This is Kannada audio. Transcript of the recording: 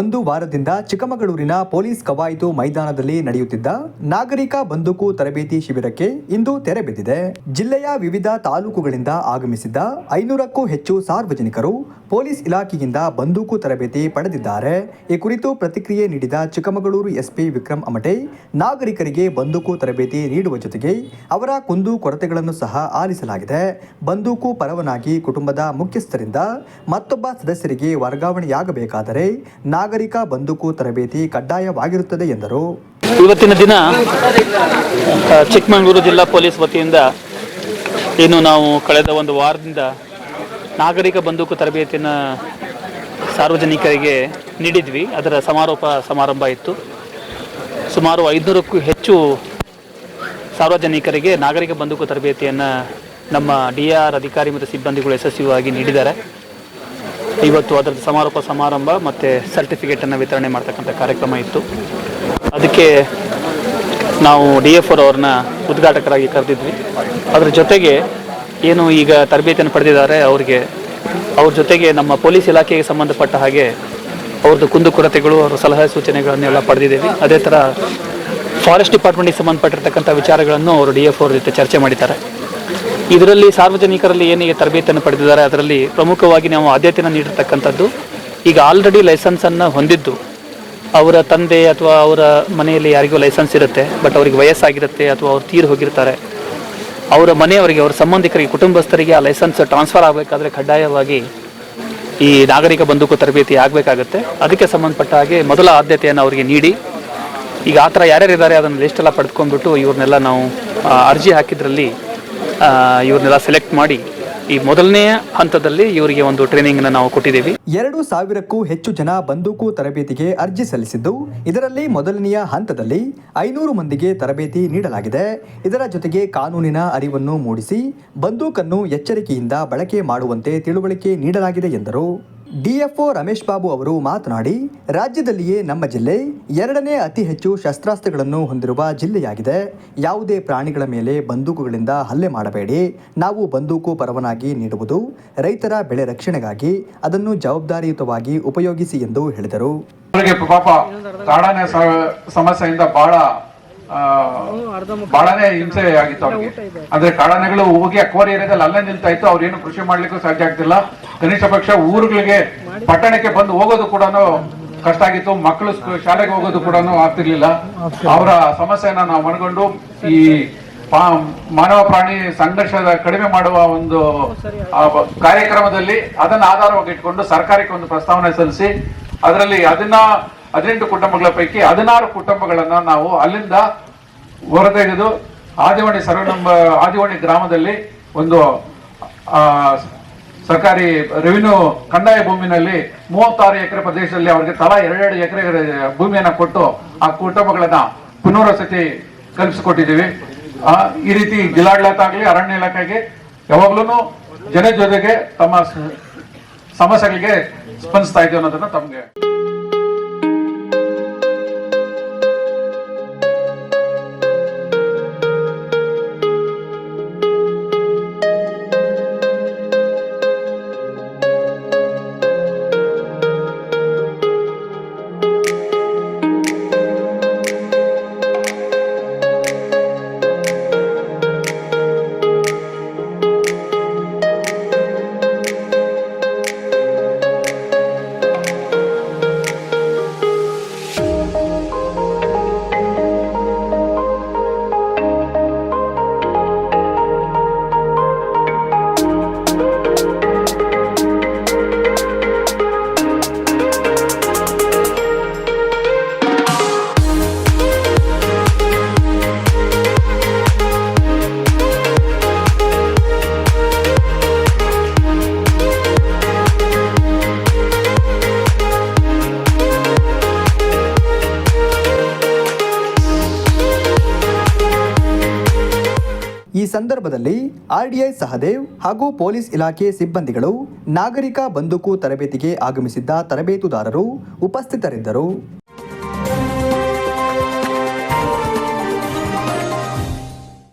ಒಂದು ವಾರದಿಂದ ಚಿಕ್ಕಮಗಳೂರಿನ ಪೊಲೀಸ್ ಕವಾಯಿತು ಮೈದಾನದಲ್ಲಿ ನಡೆಯುತ್ತಿದ್ದ ನಾಗರಿಕ ಬಂದೂಕು ತರಬೇತಿ ಶಿಬಿರಕ್ಕೆ ಇಂದು ತೆರೆ ಬಿದ್ದಿದೆ. ಜಿಲ್ಲೆಯ ವಿವಿಧ ತಾಲೂಕುಗಳಿಂದ ಆಗಮಿಸಿದ್ದ ಐನೂರಕ್ಕೂ ಹೆಚ್ಚು ಸಾರ್ವಜನಿಕರು ಪೊಲೀಸ್ ಇಲಾಖೆಯಿಂದ ಬಂದೂಕು ತರಬೇತಿ ಪಡೆದಿದ್ದಾರೆ. ಈ ಕುರಿತು ಪ್ರತಿಕ್ರಿಯೆ ನೀಡಿದ ಚಿಕ್ಕಮಗಳೂರು ಎಸ್ಪಿ ವಿಕ್ರಮ್ ಅಮಟೆ, ನಾಗರಿಕರಿಗೆ ಬಂದೂಕು ತರಬೇತಿ ನೀಡುವ ಜೊತೆಗೆ ಅವರ ಕುಂದು ಕೊರತೆಗಳನ್ನು ಸಹ ಆಲಿಸಲಾಗಿದೆ. ಬಂದೂಕು ಪರವನಾಗಿ ಕುಟುಂಬದ ಮುಖ್ಯಸ್ಥರಿಂದ ಮತ್ತೊಬ್ಬ ಸದಸ್ಯರಿಗೆ ವರ್ಗಾವಣೆಯಾಗಬೇಕಾದರೆ ನಾಗರಿಕ ಬಂದೂಕು ತರಬೇತಿ ಕಡ್ಡಾಯವಾಗಿರುತ್ತದೆ ಎಂದರು. ಇವತ್ತಿನ ದಿನ ಚಿಕ್ಕಮಗಳೂರು ಜಿಲ್ಲಾ ಪೊಲೀಸ್ ವತಿಯಿಂದ ಏನು ನಾವು ಕಳೆದ ಒಂದು ವಾರದಿಂದ ನಾಗರಿಕ ಬಂದೂಕು ತರಬೇತಿಯನ್ನು ಸಾರ್ವಜನಿಕರಿಗೆ ನೀಡಿದ್ವಿ. ಅದರ ಸಮಾರೋಪ ಸಮಾರಂಭ ಇತ್ತು. ಸುಮಾರು ಐದುನೂರಕ್ಕೂ ಹೆಚ್ಚು ಸಾರ್ವಜನಿಕರಿಗೆ ನಾಗರಿಕ ಬಂದೂಕು ತರಬೇತಿಯನ್ನು ನಮ್ಮ ಡಿ ಆರ್ ಅಧಿಕಾರಿ ಮತ್ತು ಸಿಬ್ಬಂದಿಗಳು ಯಶಸ್ವಿಯಾಗಿ ನೀಡಿದ್ದಾರೆ. ಇವತ್ತು ಅದರ ಸಮಾರೋಪ ಸಮಾರಂಭ ಮತ್ತು ಸರ್ಟಿಫಿಕೇಟನ್ನು ವಿತರಣೆ ಮಾಡ್ತಕ್ಕಂಥ ಕಾರ್ಯಕ್ರಮ ಇತ್ತು. ಅದಕ್ಕೆ ನಾವು ಡಿ ಎಫ್ ಅವ್ರನ್ನ ಉದ್ಘಾಟಕರಾಗಿ ಕರೆದಿದ್ವಿ. ಅದರ ಜೊತೆಗೆ ಏನು ಈಗ ತರಬೇತಿಯನ್ನು ಪಡೆದಿದ್ದಾರೆ, ಅವರಿಗೆ, ಅವ್ರ ಜೊತೆಗೆ ನಮ್ಮ ಪೊಲೀಸ್ ಇಲಾಖೆಗೆ ಸಂಬಂಧಪಟ್ಟ ಹಾಗೆ ಅವ್ರದ್ದು ಕುಂದುಕೊರತೆಗಳು ಅವರ ಸಲಹೆ ಸೂಚನೆಗಳನ್ನೆಲ್ಲ ಪಡೆದಿದ್ದೀವಿ. ಅದೇ ಥರ ಫಾರೆಸ್ಟ್ ಡಿಪಾರ್ಟ್ಮೆಂಟಿಗೆ ಸಂಬಂಧಪಟ್ಟಿರ್ತಕ್ಕಂಥ ವಿಚಾರಗಳನ್ನು ಅವರು ಡಿ ಎಫ್ ಅವ್ರ ಜೊತೆ ಚರ್ಚೆ ಮಾಡಿದ್ದಾರೆ. ಇದರಲ್ಲಿ ಸಾರ್ವಜನಿಕರಲ್ಲಿ ಏನಿಗೆ ತರಬೇತಿಯನ್ನು ಪಡೆದಿದ್ದಾರೆ, ಅದರಲ್ಲಿ ಪ್ರಮುಖವಾಗಿ ನಾವು ಆದ್ಯತೆಯನ್ನು ನೀಡಿರ್ತಕ್ಕಂಥದ್ದು, ಈಗ ಆಲ್ರೆಡಿ ಲೈಸೆನ್ಸನ್ನು ಹೊಂದಿದ್ದು, ಅವರ ತಂದೆ ಅಥವಾ ಅವರ ಮನೆಯಲ್ಲಿ ಯಾರಿಗೂ ಲೈಸೆನ್ಸ್ ಇರುತ್ತೆ ಬಟ್ ಅವ್ರಿಗೆ ವಯಸ್ಸಾಗಿರುತ್ತೆ ಅಥವಾ ಅವ್ರು ತೀರು ಹೋಗಿರ್ತಾರೆ. ಅವರ ಮನೆಯವರಿಗೆ, ಅವರ ಸಂಬಂಧಿಕರಿಗೆ, ಕುಟುಂಬಸ್ಥರಿಗೆ ಆ ಲೈಸೆನ್ಸ್ ಟ್ರಾನ್ಸ್ಫರ್ ಆಗಬೇಕಾದ್ರೆ ಕಡ್ಡಾಯವಾಗಿ ಈ ನಾಗರಿಕ ಬಂದೂಕು ತರಬೇತಿ ಆಗಬೇಕಾಗುತ್ತೆ. ಅದಕ್ಕೆ ಸಂಬಂಧಪಟ್ಟ ಹಾಗೆ ಮೊದಲ ಆದ್ಯತೆಯನ್ನು ಅವರಿಗೆ ನೀಡಿ. ಈಗ ಆ ಥರ ಯಾರ್ಯಾರಿದ್ದಾರೆ ಅದನ್ನು ಲಿಸ್ಟ್ ಎಲ್ಲ ಪಡೆದುಕೊಂಡ್ಬಿಟ್ಟು ಇವ್ರನ್ನೆಲ್ಲ ನಾವು ಅರ್ಜಿ ಹಾಕಿದ್ರಲ್ಲಿ ಇವ್ರನ್ನೆಲ್ಲ ಸೆಲೆಕ್ಟ್ ಮಾಡಿ ಈ ಮೊದಲನೆಯ ಹಂತದಲ್ಲಿ ಇವರಿಗೆ ಒಂದು ಟ್ರೈನಿಂಗ್ ನಾವು ಕೊಟ್ಟಿದ್ದೀವಿ. ಎರಡು ಸಾವಿರಕ್ಕೂ ಹೆಚ್ಚು ಜನ ಬಂದೂಕು ತರಬೇತಿಗೆ ಅರ್ಜಿ ಸಲ್ಲಿಸಿದ್ದು. ಇದರಲ್ಲಿ ಮೊದಲನೆಯ ಹಂತದಲ್ಲಿ ಐನೂರು ಮಂದಿಗೆ ತರಬೇತಿ ನೀಡಲಾಗಿದೆ. ಇದರ ಜೊತೆಗೆ ಕಾನೂನಿನ ಅರಿವನ್ನು ಮೂಡಿಸಿ ಬಂದೂಕನ್ನು ಎಚ್ಚರಿಕೆಯಿಂದ ಬಳಕೆ ಮಾಡುವಂತೆ ತಿಳುವಳಿಕೆ ನೀಡಲಾಗಿದೆ ಎಂದರು. ಡಿಎಫ್ಒ ರಮೇಶ್ ಬಾಬು ಅವರು ಮಾತನಾಡಿ, ರಾಜ್ಯದಲ್ಲಿಯೇ ನಮ್ಮ ಜಿಲ್ಲೆ ಎರಡನೇ ಅತಿ ಹೆಚ್ಚು ಶಸ್ತ್ರಾಸ್ತ್ರಗಳನ್ನು ಹೊಂದಿರುವ ಜಿಲ್ಲೆಯಾಗಿದೆ. ಯಾವುದೇ ಪ್ರಾಣಿಗಳ ಮೇಲೆ ಬಂದೂಕುಗಳಿಂದ ಹಲ್ಲೆ ಮಾಡಬೇಡಿ. ನಾವು ಬಂದೂಕು ಪರವನಾಗಿ ನೀಡುವುದು ರೈತರ ಬೆಳೆ ರಕ್ಷಣೆಗಾಗಿ, ಅದನ್ನು ಜವಾಬ್ದಾರಿಯುತವಾಗಿ ಉಪಯೋಗಿಸಿ ಎಂದು ಹೇಳಿದರು. ಸಮಸ್ಯೆಯಿಂದ ಬಹಳ ಬಹಳನೇ ಹಿಂಸೆ ಆಗಿತ್ತು ಅವ್ರಿಗೆ. ಅಂದ್ರೆ ಕಾಡಾನೆಗಳು ಹೋಗಿ ಅಕ್ವಾರಿ ಏರಿಯಾದಲ್ಲಿ ಅಲ್ಲೇ ನಿಲ್ತಾ ಇತ್ತು ಅವ್ರೇನು ಕೃಷಿ ಮಾಡ್ಲಿಕ್ಕೂ ಸಾಧ್ಯ ಆಗ್ತಿಲ್ಲ. ಕನಿಷ್ಠ ಪಕ್ಷ ಊರುಗಳಿಗೆ ಪಟ್ಟಣಕ್ಕೆ ಬಂದು ಹೋಗೋದು ಕೂಡ ಕಷ್ಟ ಆಗಿತ್ತು ಮಕ್ಕಳು ಶಾಲೆಗೆ ಹೋಗೋದು ಕೂಡ ಆಗ್ತಿರ್ಲಿಲ್ಲ. ಅವರ ಸಮಸ್ಯೆಯನ್ನ ನಾವು ಮನಗೊಂಡು ಈ ಮಾನವ ಪ್ರಾಣಿ ಸಂಘರ್ಷದ ಕಡಿಮೆ ಮಾಡುವ ಒಂದು ಕಾರ್ಯಕ್ರಮದಲ್ಲಿ ಅದನ್ನ ಆಧಾರವಾಗಿ ಇಟ್ಕೊಂಡು ಸರ್ಕಾರಕ್ಕೆ ಒಂದು ಪ್ರಸ್ತಾವನೆ ಸಲ್ಲಿಸಿ ಅದರಲ್ಲಿ ಅದನ್ನ ಹದಿನೆಂಟು ಕುಟುಂಬಗಳ ಪೈಕಿ ಹದಿನಾರು ಕುಟುಂಬಗಳನ್ನ ನಾವು ಅಲ್ಲಿಂದ ಹೊರತೆಗೆದು ಆದಿವಾಣಿ ಸರ್ವನಂಬ ಆದಿವಾಣಿ ಗ್ರಾಮದಲ್ಲಿ ಒಂದು ಸರ್ಕಾರಿ ರೆವಿನ್ಯೂ ಕಂದಾಯ ಭೂಮಿನಲ್ಲಿ ಮೂವತ್ತಾರು ಎಕರೆ ಪ್ರದೇಶದಲ್ಲಿ ಅವರಿಗೆ ತಲಾ ಎರಡೆರಡು ಎಕರೆ ಭೂಮಿಯನ್ನು ಕೊಟ್ಟು ಆ ಕುಟುಂಬಗಳನ್ನ ಪುನರ್ವಸತಿ ಕಲ್ಪಿಸಿಕೊಟ್ಟಿದ್ದೀವಿ. ಈ ರೀತಿ ಜಿಲ್ಲಾಡಳಿತ ಆಗಲಿ, ಅರಣ್ಯ ಇಲಾಖೆಗೆ ಯಾವಾಗ್ಲೂ ಜನ ಜೊತೆಗೆ ತಮ್ಮ ಸಮಸ್ಯೆಗಳಿಗೆ ಸ್ಪಂದಿಸ್ತಾ ಇದ್ದೀವಿ ಅನ್ನೋದನ್ನ ತಮಗೆ ಸಂದರ್ಭದಲ್ಲಿ ಆರ್ಡಿಐ ಸಹದೇವ್ ಹಾಗೂ ಪೊಲೀಸ್ ಇಲಾಖೆ ಸಿಬ್ಬಂದಿಗಳು ನಾಗರಿಕ ಬಂದೂಕು ತರಬೇತಿಗೆ ಆಗಮಿಸಿದ್ದ ತರಬೇತುದಾರರು ಉಪಸ್ಥಿತರಿದ್ದರು.